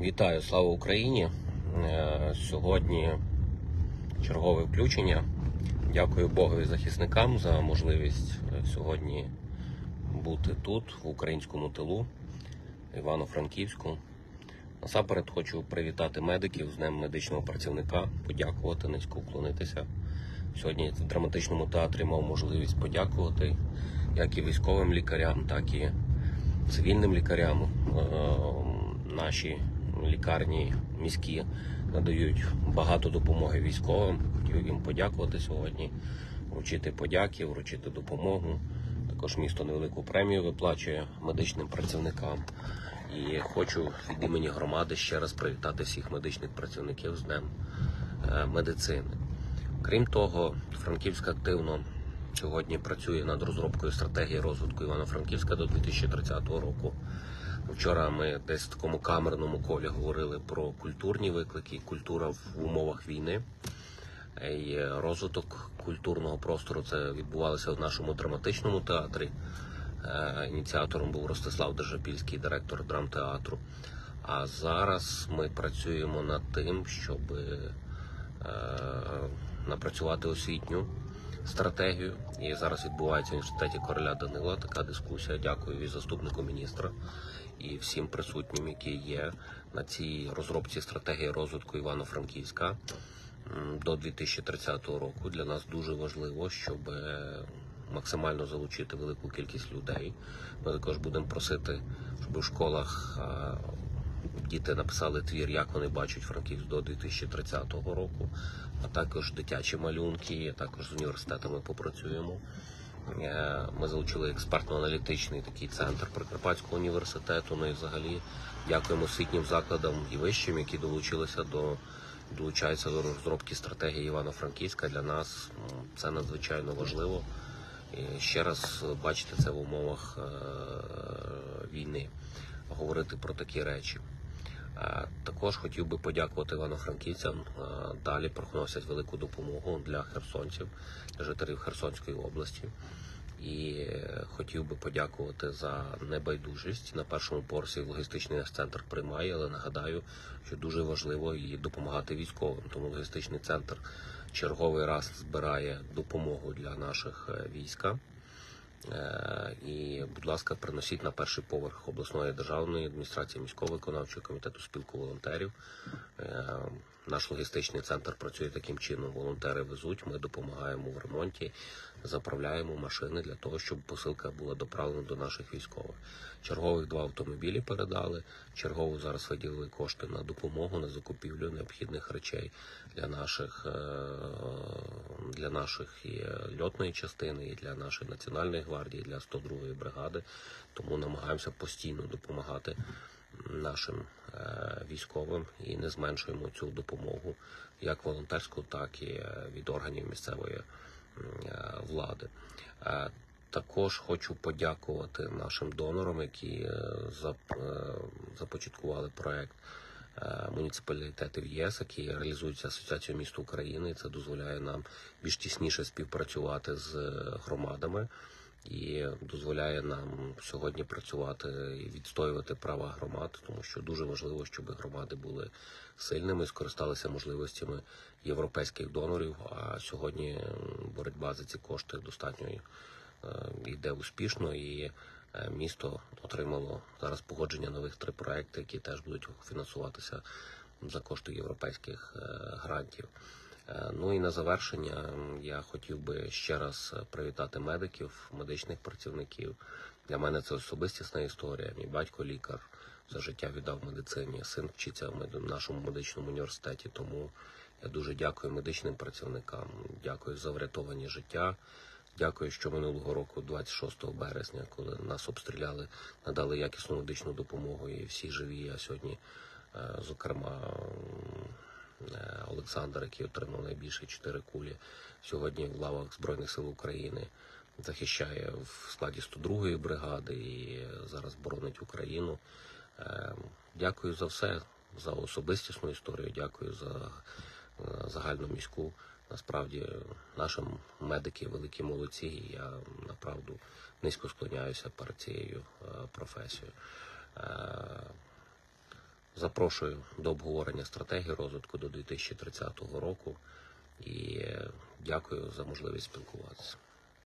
Вітаю, слава Україні! Е, Сьогодні чергове включення. Дякую Богу і захисникам за можливість е, сьогодні бути тут, в українському тилу, Івано-Франківську. Насамперед хочу привітати медиків з Днем медичного працівника, подякувати, низько вклонитися. Сьогодні в драматичному театрі мав можливість подякувати як і військовим лікарям, так і цивільним лікарям. Е, Наші лікарні міські надають багато допомоги військовим. Хотів їм подякувати сьогодні, вручити подяки, вручити допомогу. Також місто невелику премію виплачує медичним працівникам. І хочу від імені громади ще раз привітати всіх медичних працівників з Днем е, медицини. Крім того, Франківська активно сьогодні працює над розробкою стратегії розвитку Івано-Франківська до 2030 року. Вчора ми десь в такому камерному колі говорили про культурні виклики, культура в умовах війни. І розвиток культурного простору це відбувалося в нашому драматичному театрі. Е, Ініціатором був Ростислав Держапільський, директор драмтеатру. А зараз ми працюємо над тим, щоб е, напрацювати освітню стратегію. І зараз відбувається в університеті короля Данила така дискусія. Дякую і заступнику міністра і всім присутнім, які є на цій розробці стратегії розвитку Івано-Франківська до 2030 року. Для нас дуже важливо, щоб е, максимально залучити велику кількість людей. Ми також будемо просити, щоб у школах е, діти написали твір, як вони бачать Франківськ до 2030 року, а також дитячі малюнки, також з університетами попрацюємо. Е, Ми залучили експертно-аналітичний такий центр Прикарпатського університету. Ну і взагалі дякуємо освітнім закладам і вищим, які долучилися до долучаються до розробки стратегії Івано-Франківська. Для нас це надзвичайно важливо. І ще раз бачити це в умовах е, війни, говорити про такі речі. Е, Також хотів би подякувати івано-франківцям. Е, Далі приносять велику допомогу для херсонців, для жителів Херсонської області. І е, хотів би подякувати за небайдужість. На першому поверсі логістичний центр приймає, але нагадаю, що дуже важливо і допомагати військовим. Тому логістичний центр черговий раз збирає допомогу для наших війська. Е, І, будь ласка, приносіть на перший поверх обласної державної адміністрації міського виконавчого комітету спілку волонтерів. Е, Наш логістичний центр працює таким чином. Волонтери везуть, ми допомагаємо в ремонті, заправляємо машини для того, щоб посилка була доправлена до наших військових. Чергових два автомобілі передали. Чергово зараз виділили кошти на допомогу на закупівлю необхідних речей для наших е, для наших і е, льотної частини, і для нашої національної гвардії, для 102-ї бригади. Тому намагаємося постійно допомагати нашим е, військовим і не зменшуємо цю допомогу як волонтерську, так і від органів місцевої влади. Е, Також хочу подякувати нашим донорам, які е, е, започаткували проект е, муніципалітетів ЄС, які реалізуються Асоціацією міст України. Це дозволяє нам більш тісніше співпрацювати з е, громадами і дозволяє нам сьогодні працювати і відстоювати права громад, тому що дуже важливо, щоб громади були сильними, скористалися можливостями європейських донорів. А сьогодні боротьба за ці кошти достатньо е, йде успішно і. е, Місто отримало зараз погодження нових три проекти, які теж будуть фінансуватися за кошти європейських е, грантів. Е, Ну і на завершення я хотів би ще раз привітати медиків, медичних працівників. Для мене це особистісна історія. Мій батько лікар за життя віддав медицині. Син вчиться в нашому медичному університеті. Тому я дуже дякую медичним працівникам. Дякую за врятовані життя. Дякую, що минулого року, 26 березня, коли нас обстріляли, надали якісну медичну допомогу і всі живі. А сьогодні, е, зокрема, Олександр, який отримав найбільше чотири кулі, сьогодні в лавах Збройних сил України захищає в складі 102-ї бригади і зараз боронить Україну. Е, Дякую за все, за особистісну історію. Дякую за е, загальну міську. Насправді наші медики великі молодці, і я направду низько склоняюся перед цією е, професією. Запрошую до обговорення стратегії розвитку до 2030 року і е, дякую за можливість спілкуватися.